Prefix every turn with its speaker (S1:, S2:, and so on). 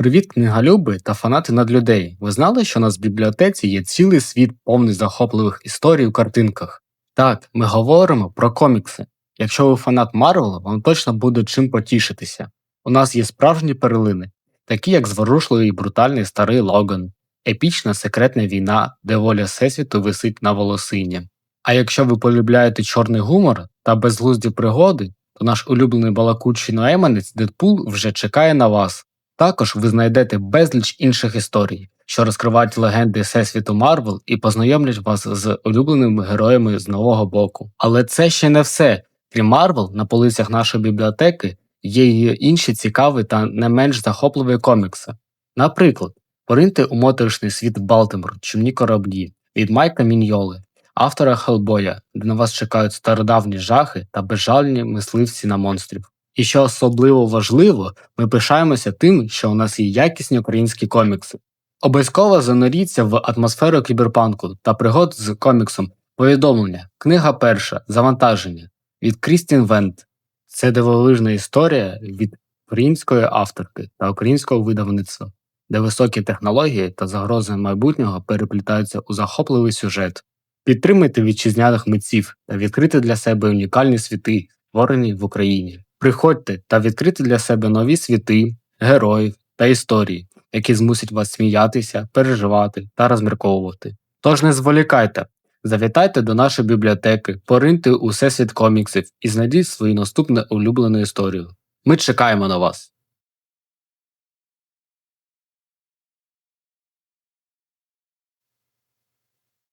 S1: Привіт, книголюби та фанати надлюдей. Ви знали, що у нас в бібліотеці є цілий світ повний захопливих історій у картинках? Так, ми говоримо про комікси. Якщо ви фанат Марвела, вам точно буде чим потішитися. У нас є справжні перлини, такі як зворушливий і брутальний старий Логан, епічна секретна війна, де воля Всесвіту висить на волосині. А якщо ви полюбляєте чорний гумор та безглузді пригоди, то наш улюблений балакучий ноеманець Дедпул вже чекає на вас. Також ви знайдете безліч інших історій, що розкривають легенди Всесвіту Марвел і познайомлять вас з улюбленими героями з нового боку. Але це ще не все. Крім Марвел, на полицях нашої бібліотеки є й інші цікаві та не менш захопливі комікси. Наприклад, пориньте у моторошний світ Балтимор Чумні кораблі від Майка Міньйоли, автора Хелбоя, де на вас чекають стародавні жахи та безжальні мисливці на монстрів. І що особливо важливо, ми пишаємося тим, що у нас є якісні українські комікси. Обов'язково зануріться в атмосферу кіберпанку та пригод з коміксом Повідомлення, книга перша, завантаження від Крістін Вент. Це дивовижна історія від української авторки та українського видавництва, де високі технології та загрози майбутнього переплітаються у захопливий сюжет. Підтримайте вітчизняних митців та відкрити для себе унікальні світи, створені в Україні. Приходьте та відкрити для себе нові світи, героїв та історії, які змусять вас сміятися, переживати та розмірковувати. Тож не зволікайте, завітайте до нашої бібліотеки, пориньте у всесвіт коміксів і знайдіть свою наступну улюблену історію. Ми чекаємо на вас!